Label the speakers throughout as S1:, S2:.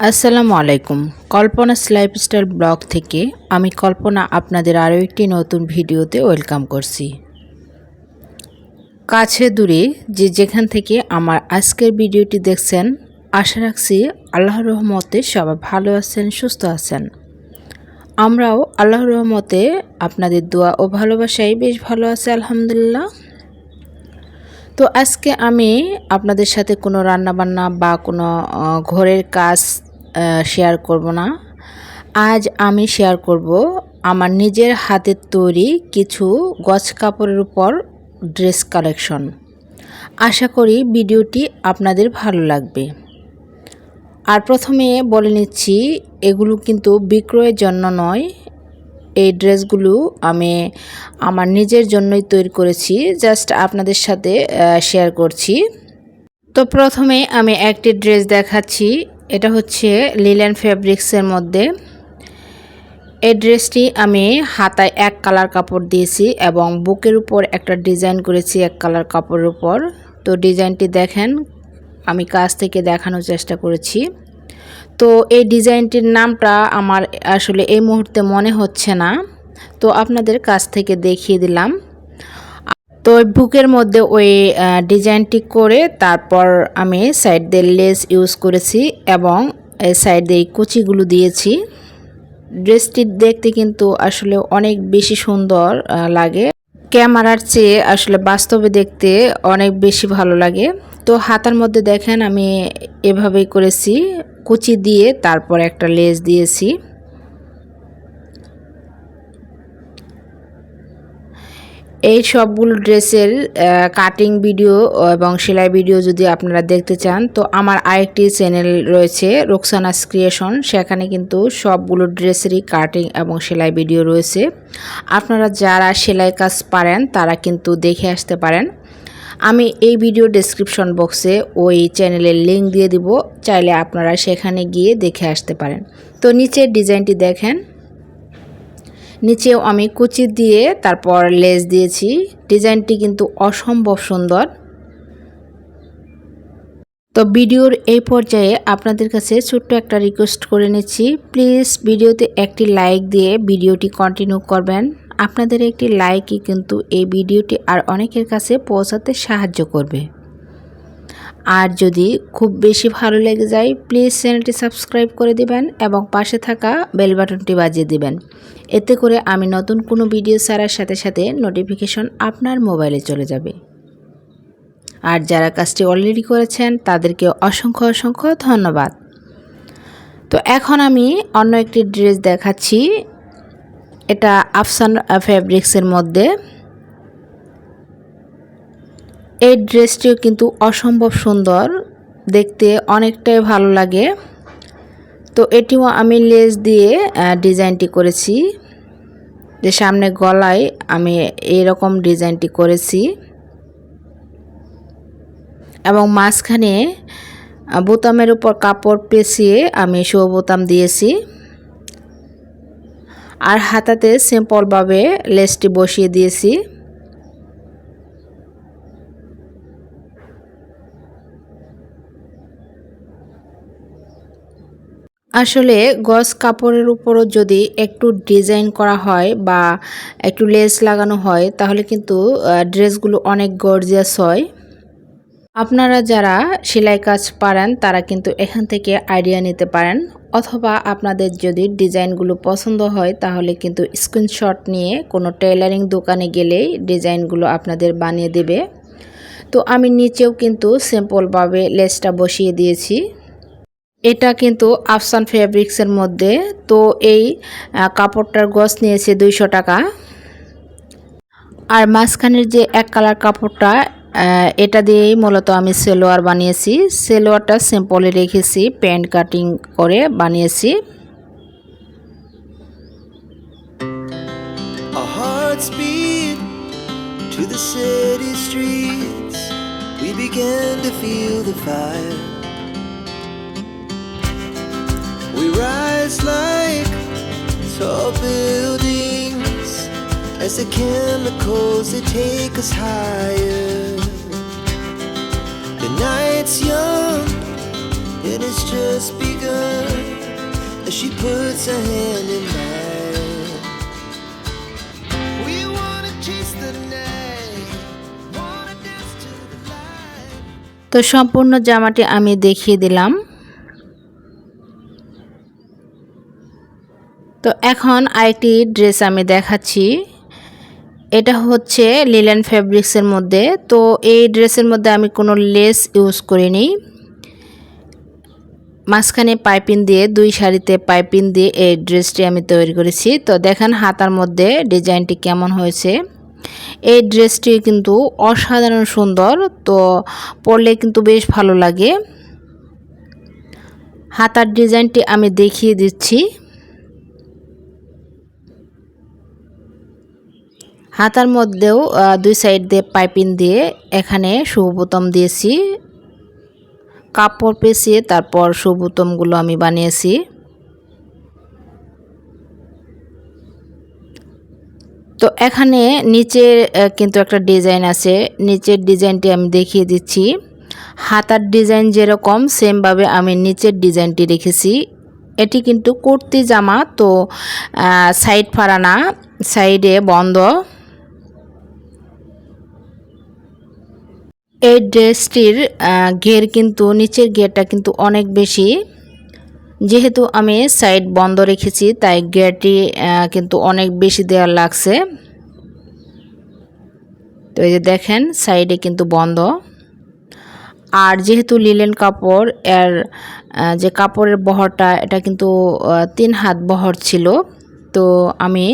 S1: আসসালামু আলাইকুম। কল্পনাস lifestyle blog থেকে আমি কল্পনা আপনাদের আরও একটি নতুন ভিডিওতে ওয়েলকাম করছি। কাছে দূরে যে যেখান থেকে আমার আজকের ভিডিওটি দেখছেন, আশা রাখছি আল্লাহর রহমতে সবাই ভালো আছেন, সুস্থ আছেন। আমরাও আল্লাহর রহমতে আপনাদের দোয়া ও ভালোবাসায় বেশ ভালো আছে, আলহামদুলিল্লাহ। তো আজকে আমি আপনাদের সাথে কোনো রান্নাবান্না বা কোনো ঘরের কাজ শেয়ার করব না। আজ আমি শেয়ার করব আমার নিজের হাতের তৈরি কিছু গছ কাপড়ের উপর ড্রেস কালেকশন আশা করি ভিডিওটি আপনাদের ভালো লাগবে। আর প্রথমে বলে নিচ্ছি, এগুলো কিন্তু বিক্রয়ের জন্য নয়, এই ড্রেসগুলো আমি আমার নিজের জন্যই তৈরি করেছি, জাস্ট আপনাদের সাথে শেয়ার করছি। তো প্রথমে আমি একটি ড্রেস দেখাচ্ছি এটা হচ্ছে লিলেন ফেব্রিক্সের মধ্যে। এই ড্রেসটি আমি হাতায় এক কালার কাপড় দিয়েছি এবং বুকের উপর একটা ডিজাইন করেছি এক কালার কাপড়ের উপর। তো ডিজাইনটি দেখেন, আমি কাছ থেকে দেখানোর চেষ্টা করেছি। তো এই ডিজাইনটির নামটা আমার আসলে এই মুহূর্তে মনে হচ্ছে না। তো আপনাদের কাছ থেকে দেখিয়ে দিলাম। তো বুকের মধ্যে ওই ডিজাইনটি করে তারপর আমি সাইড দিয়ে লেস ইউজ করেছি এবং এই সাইড দিয়ে কুচিগুলো দিয়েছি। ড্রেসটি দেখতে কিন্তু আসলে অনেক বেশি সুন্দর লাগে। ক্যামেরার চেয়ে আসলে বাস্তবে দেখতে অনেক বেশি ভালো লাগে। তো হাতার মধ্যে দেখেন আমি এভাবেই করেছি। কুচি দিয়ে তারপর একটা লেস দিয়েছি। এই সবগুলো ড্রেসের কাটিং ভিডিও এবং সেলাই ভিডিও যদি আপনারা দেখতে চান, তো আমার আরেকটি চ্যানেল রয়েছে রোকসানাস ক্রিয়েশন সেখানে কিন্তু সবগুলো ড্রেসেরই কাটিং এবং সেলাই ভিডিও রয়েছে। আপনারা যারা সেলাই কাজ পারেন, তারা কিন্তু দেখে আসতে পারেন। আমি এই ভিডিও ডেসক্রিপশন বক্সে ওই চ্যানেলের লিঙ্ক দিয়ে দিব, চাইলে আপনারা সেখানে গিয়ে দেখে আসতে পারেন। তো নিচের ডিজাইনটি দেখেন। নিচেও আমি কুচি দিয়ে তারপর লেস দিয়েছি। ডিজাইনটি কিন্তু অসম্ভব সুন্দর। তো ভিডিওর এই পর্যায়ে আপনাদের কাছে ছোট্ট একটা রিকোয়েস্ট করে নিচ্ছি। প্লিজ ভিডিওতে একটি লাইক দিয়ে ভিডিওটি কন্টিনিউ করবেন। আপনাদের একটি লাইকই কিন্তু এই ভিডিওটি আর অনেকের কাছে পৌঁছাতে সাহায্য করবে। আর যদি খুব বেশি ভালো লেগে যায় প্লিজ চ্যানেলটি সাবস্ক্রাইব করে দিবেন এবং পাশে থাকা বেল বাটনটি বাজিয়ে দিবেন। এতে করে আমি নতুন কোনো ভিডিও ছাড়ার সাথে সাথে নোটিফিকেশন আপনার মোবাইলে চলে যাবে। আর যারা কাজটি অলরেডি করেছেন, তাদেরকে অসংখ্য অসংখ্য ধন্যবাদ। তো এখন আমি অন্য একটি ড্রেস দেখাচ্ছি। এটা আফসান ফ্যাব্রিক্সের মধ্যে। এই ড্রেসটিও কিন্তু অসম্ভব সুন্দর। দেখতে অনেকটাই ভালো লাগে। তো এটিও আমি লেস দিয়ে ডিজাইনটি করেছি। যে সামনে গলায় আমি এরকম ডিজাইনটি করেছি। এবং মাঝখানে বোতামের উপর কাপড় পেঁচিয়ে আমি শো বোতাম দিয়েছি। আর হাতাতে সিম্পলভাবে লেসটি বসিয়ে দিয়েছি। আসলে গজ কাপড়ের উপরও যদি একটু ডিজাইন করা হয় বা একটু লেস লাগানো হয়, তাহলে কিন্তু ড্রেসগুলো অনেক গর্জিয়াস হয়। আপনারা যারা সেলাই কাজ পারেন, তারা কিন্তু এখান থেকে আইডিয়া নিতে পারেন। অথবা আপনাদের যদি ডিজাইনগুলো পছন্দ হয়, তাহলে কিন্তু স্ক্রিনশট নিয়ে কোনো টেলারিং দোকানে গেলেই ডিজাইনগুলো আপনাদের বানিয়ে দেবে। তো আমি নিচেও কিন্তু সিম্পলভাবে লেসটা বসিয়ে দিয়েছি। এটা কিন্তু আফসান ফেব্রিক্সের মধ্যে তো এই কাপড়টার গজ নিয়েছে দুইশো টাকা আর মাঝখানের যে এক কালার কাপড়টা এটা দিয়েই মূলত আমি সেলোয়ার বানিয়েছি সেলোয়ারটা সিম্পলে রেখেছি, প্যান্ট কাটিং করে বানিয়েছি
S2: to the city streets. We began to feel the fire. Rise like tall buildings as the chemicals they take us higher. The night's young and it's just begun. as she puts her hand in mine.
S1: তো সম্পূর্ণ জামাটি আমি দেখিয়ে দিলাম তো এখন আরেকটি dress আমি দেখাচ্ছি। এটা হচ্ছে লিলেন ফ্যাব্রিক্সের মধ্যে। তো এই ড্রেসের মধ্যে আমি কোনো লেস ইউজ করিনি। মাঝখানে পাইপিং দিয়ে, দুই শাড়িতে পাইপিং দিয়ে এই ড্রেসটি আমি তৈরি করেছি। তো দেখেন হাতার মধ্যে ডিজাইনটি কেমন হয়েছে। এই ড্রেসটি কিন্তু অসাধারণ সুন্দর। তো পরলে কিন্তু বেশ ভালো লাগে। হাতার ডিজাইনটি আমি দেখিয়ে দিচ্ছি। হাতার মধ্যেও দুই সাইড দিয়ে পাইপিং দিয়ে এখানে সুবোতম দিয়েছি। কাপড় পেঁচিয়ে তারপর সুবোতমগুলো আমি বানিয়েছি। তো এখানে নিচে কিন্তু একটা ডিজাইন আছে। নিচের ডিজাইনটি আমি দেখিয়ে দিচ্ছি। হাতার ডিজাইন যেরকম, সেমভাবে আমি নিচের ডিজাইনটি রেখেছি। এটি কিন্তু কুর্তি জামা, তো সাইড ফাড়ানা সাইডে বন্ধ। এই ড্রেসটির ঘের কিন্তু, নিচের ঘেরটা কিন্তু অনেক বেশি। যেহেতু আমি সাইড বন্ধ রেখেছি, তাই ঘেরটি কিন্তু অনেক বেশি দেওয়ার লাগছে। তো এই যে দেখেন, সাইডে কিন্তু বন্ধ। আর যেহেতু লিলেন কাপড়, এর যে কাপড়ের বহরটা, এটা কিন্তু তিন হাত বহর ছিল। তো আমি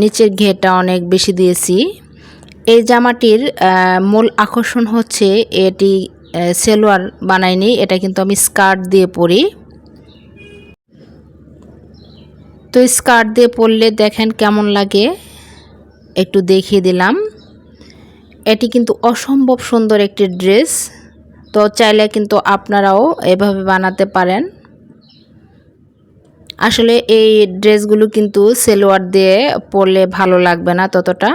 S1: নিচের ঘেরটা অনেক বেশি দিয়েছি। এই জামাটির মূল আকর্ষণ হচ্ছে এটি সেলোয়ার বানাইনি এটা কিন্তু আমি স্কার্ট দিয়ে পরি। তো স্কার্ট দিয়ে পরলে দেখেন কেমন লাগে, একটু দেখিয়ে দিলাম। এটি কিন্তু অসম্ভব সুন্দর একটি ড্রেস, তো চাইলে কিন্তু আপনারাও এভাবে বানাতে পারেন। আসলে এই ড্রেসগুলো কিন্তু সেলোয়ার দিয়ে পরলে ভালো লাগবে না ততটা।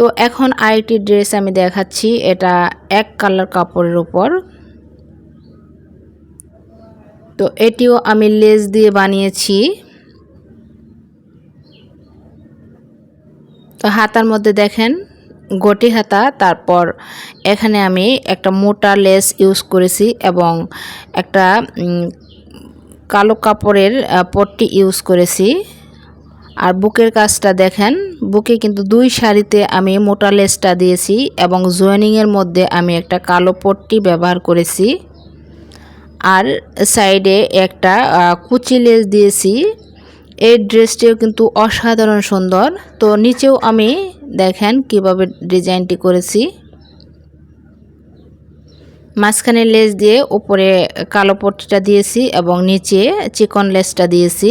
S1: তো এখন আরেকটি ড্রেস আমি দেখাচ্ছি। এটা এক কালার কাপড়ের উপর। তো এটিও আমি লেস দিয়ে বানিয়েছি। তো হাতার মধ্যে দেখেন, গটি হাতা, তারপর এখানে আমি একটা মোটা লেস ইউজ করেছি এবং একটা কালো কাপড়ের পট্টি ইউজ করেছি। আর বুকের কাজটা দেখেন, বুকে কিন্তু দুই শাড়িতে আমি মোটা লেসটা দিয়েছি এবং জয়েনিংয়ের মধ্যে আমি একটা কালো পট্টি ব্যবহার করেছি। আর সাইডে একটা কুচি লেস দিয়েছি। এই ড্রেসটিও কিন্তু অসাধারণ সুন্দর। তো নিচেও আমি দেখেন কীভাবে ডিজাইনটি করেছি। মাঝখানে লেস দিয়ে উপরে কালো পট্টিটা দিয়েছি এবং নিচে চিকন লেসটা দিয়েছি।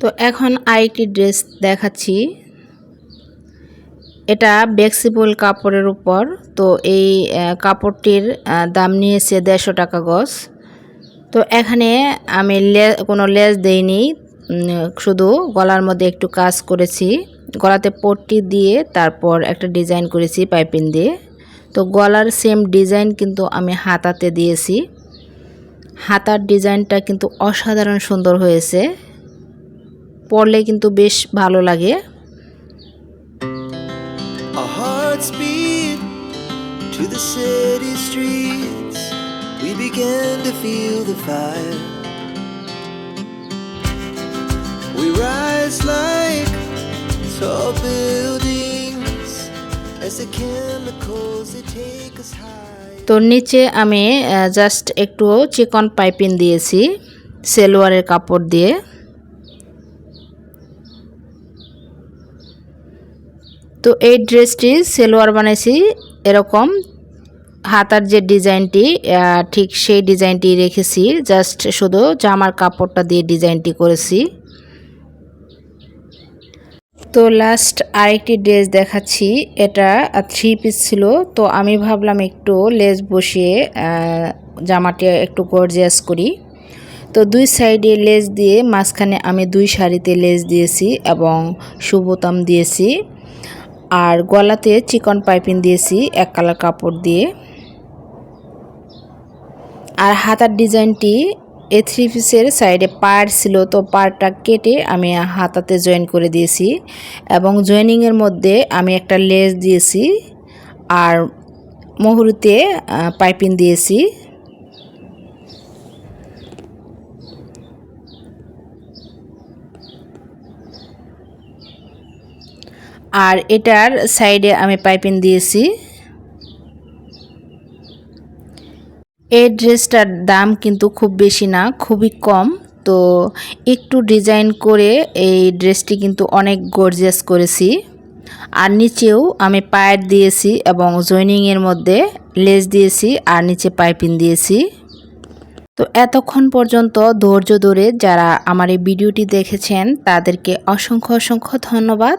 S1: তো এখন আরেকটি ড্রেস দেখাচ্ছি। এটা ফ্লেক্সিবল কাপড়ের উপর। তো এই কাপড়টির দাম নিয়েছে দেড়শো টাকা গজ। তো এখানে আমি লে, কোনো লেস দেইনি। শুধু গলার মধ্যে একটু কাজ করেছি। গলাতে পট্টি দিয়ে তারপর একটা ডিজাইন করেছি পাইপিং দিয়ে। তো গলার সেম ডিজাইন কিন্তু আমি হাতাতে দিয়েছি। হাতার ডিজাইনটা কিন্তু অসাধারণ সুন্দর হয়েছে। পড়লে কিন্তু বেশ ভালো লাগে। তো নিচে আমি জাস্ট একটু চিকন পাইপিং দিয়েছি সেলোয়ারের কাপড় দিয়ে। তো এই ড্রেসটি সেলোয়ার বানাইছি, এরকম হাতার যে ডিজাইনটি ঠিক সেই ডিজাইনটি রেখেছি, জাস্ট শুধু জামার কাপড়টা দিয়ে ডিজাইনটি করেছি। তো লাস্ট আরেকটি ড্রেস দেখাচ্ছি, এটা থ্রি পিস ছিল, তো আমি ভাবলাম একটু লেস বসিয়ে জামাটি একটু গর্জিয়াস করি। তো দুই সাইডে লেস দিয়ে মাঝখানে আমি দুই শাড়িতে লেস দিয়েছি এবং সুবোতাম দিয়েছি। আর গলাতে চিকন পাইপিং দিয়েছি, এক কালার কাপড় দিয়ে। আর হাতার ডিজাইনটি এ থ্রি পিসের সাইডে পার ছিল, তো পারটা কেটে আমি হাতাতে জয়েন করে দিয়েছি এবং জয়েনিংয়ের মধ্যে আমি একটা লেস দিয়েছি আর মুহুরিতে পাইপিং দিয়েছি। আর এটার সাইডে আমি পাইপিং দিয়েছি। এই ড্রেসটার দাম কিন্তু খুব বেশি না, খুবই কম। তো একটু ডিজাইন করে এই ড্রেসটি কিন্তু অনেক গর্জিয়াস করেছি। আর নিচেও আমি পায়ের দিয়েছি এবং জয়েনিংয়ের মধ্যে লেস দিয়েছি আর নিচে পাইপিং দিয়েছি। তো এতক্ষণ পর্যন্ত ধৈর্য ধরে যারা আমার এই ভিডিওটি দেখেছেন, তাদেরকে অসংখ্য অসংখ্য ধন্যবাদ।